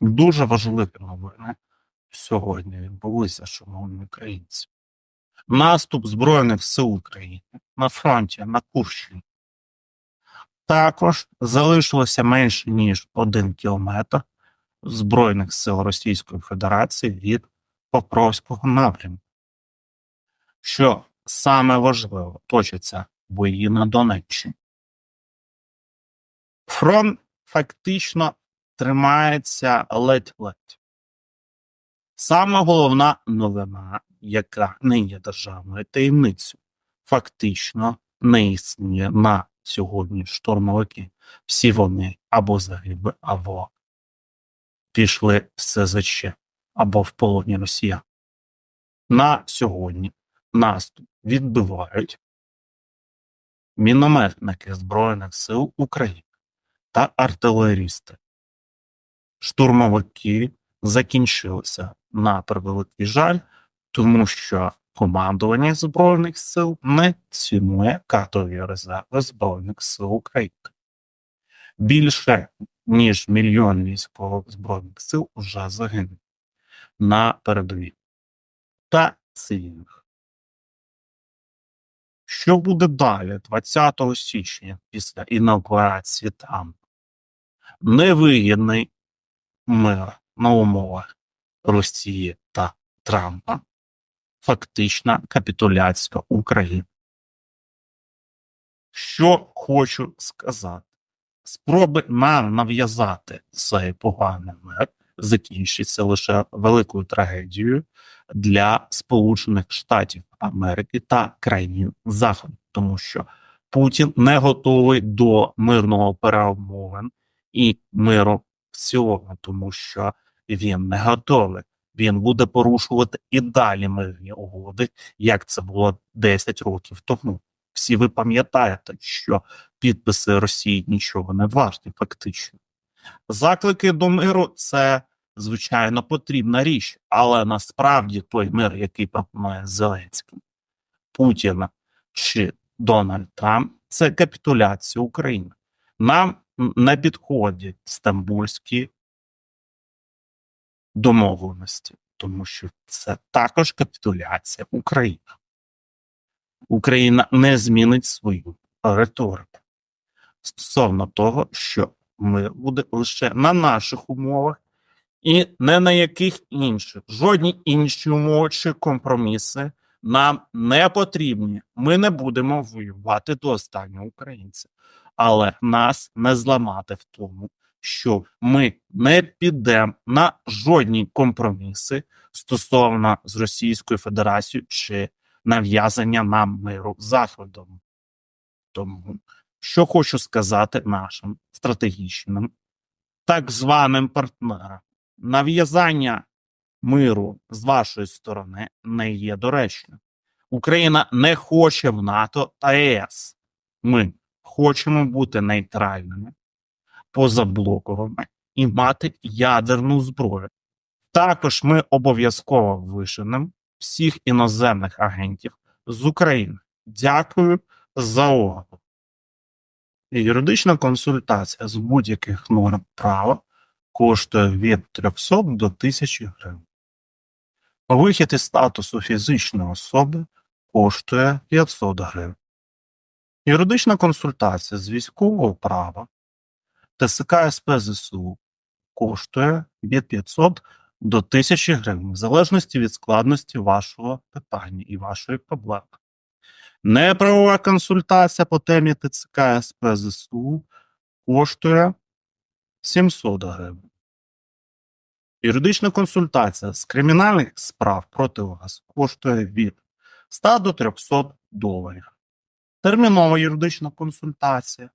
Дуже важливі новини сьогодні відбулися, шановні українці. Наступ Збройних сил України на фронті на Курщині. Також залишилося менше ніж один кілометр Збройних сил Російської Федерації від Покровського напрямку. Що саме важливо, точаться бої на Донеччині. Фронт фактично тримається ледь-ледь. Саме головна новина, яка не є державною таємницею, фактично не існує на сьогодні штурмовики. Всі вони або загибли, або пішли в СЗЧ, або в полоні Росія. На сьогодні наступ відбивають мінометники Збройних сил України та артилерісти. Штурмовики закінчилися на превеликий жаль, тому що командування Збройних сил не цінує кадрові резерви Збройних сил України. Більше ніж мільйон військових збройних сил вже загинули на передовій та цивільних. Що буде далі 20 січня після інаугурації Трампа? Невигідний мир на умовах Росії та Трампа, фактична капітуляція України. Що хочу сказати, спроби нам нав'язати цей поганий мир закінчиться лише великою трагедією для Сполучених Штатів Америки та країн Заходу, тому що Путін не готовий до мирного перемовин і миру цілому, тому що він не готовий. Він буде порушувати і далі мирні угоди, як це було 10 років тому. Всі ви пам'ятаєте, що підписи Росії нічого не варті, фактично. Заклики до миру це звичайно потрібна річ, але насправді той мир, який пропонує Зеленський, Путін чи Дональд Трамп, це капітуляція України. Нам не підходять стамбульські домовленості, тому що це також капітуляція України. Україна не змінить свою риторику стосовно того, що мир буде лише на наших умовах і не на яких інших. Жодні інші умови чи компроміси нам не потрібні. Ми не будемо воювати до останнього українця, але нас не зламати в тому, що ми не підемо на жодні компроміси стосовно з Російською Федерацією чи нав'язання нам миру заходом. Тому що хочу сказати нашим стратегічним так званим партнерам, нав'язання миру з вашої сторони не є доречним. Україна не хоче в НАТО та ЄС. Ми хочемо бути нейтральними, позаблоковими і мати ядерну зброю. Також ми обов'язково вишенемо всіх іноземних агентів з України. Дякую за увагу. Юридична консультація з будь-яких норм права коштує від 300 до 1000 гривень. Вихід із статусу фізичної особи коштує 500 гривень. Юридична консультація з військового права ТСК СП ЗСУ коштує від 500 до 1000 гривень, в залежності від складності вашого питання і вашої проблеми. Неправова консультація по темі ТЦК СП ЗСУ коштує 700 гривень. Юридична консультація з кримінальних справ проти вас коштує від 100 до 300 доларів. Термінова юридична консультація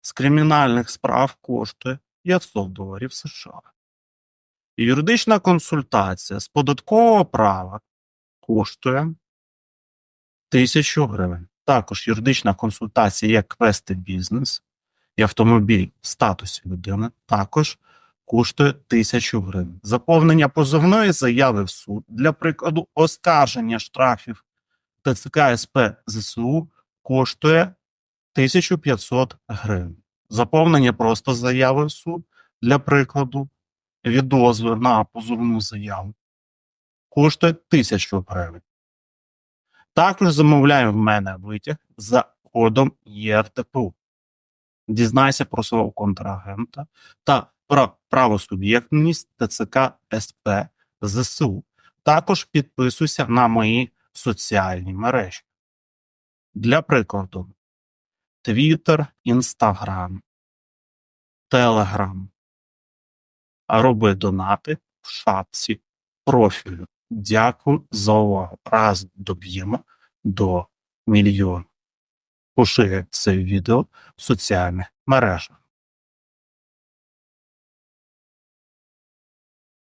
з кримінальних справ коштує 500 доларів США. Юридична консультація з податкового права коштує 1000 гривень. Також юридична консультація, як вести бізнес і автомобіль в статусі людини, також коштує 1000 гривень. Заповнення позовної заяви в суд для прикладу оскарження штрафів ТЦК СП ЗСУ коштує 1500 гривень. Заповнення просто заяви в суд для прикладу, відозви на позовну заяву коштує 1000 гривень. Також замовляю в мене витяг за кодом ЄРТПУ. Дізнайся про свого контрагента та про правосуб'єктність ТЦК СП ЗСУ. Також підписуйся на мої соціальні мережі. Для прикладу: Twitter, Instagram, Telegram. Роби донати в шапці профілю. Дякую за увагу. Раз доб'ємо до мільйона. Поширюй це відео в соціальних мережах.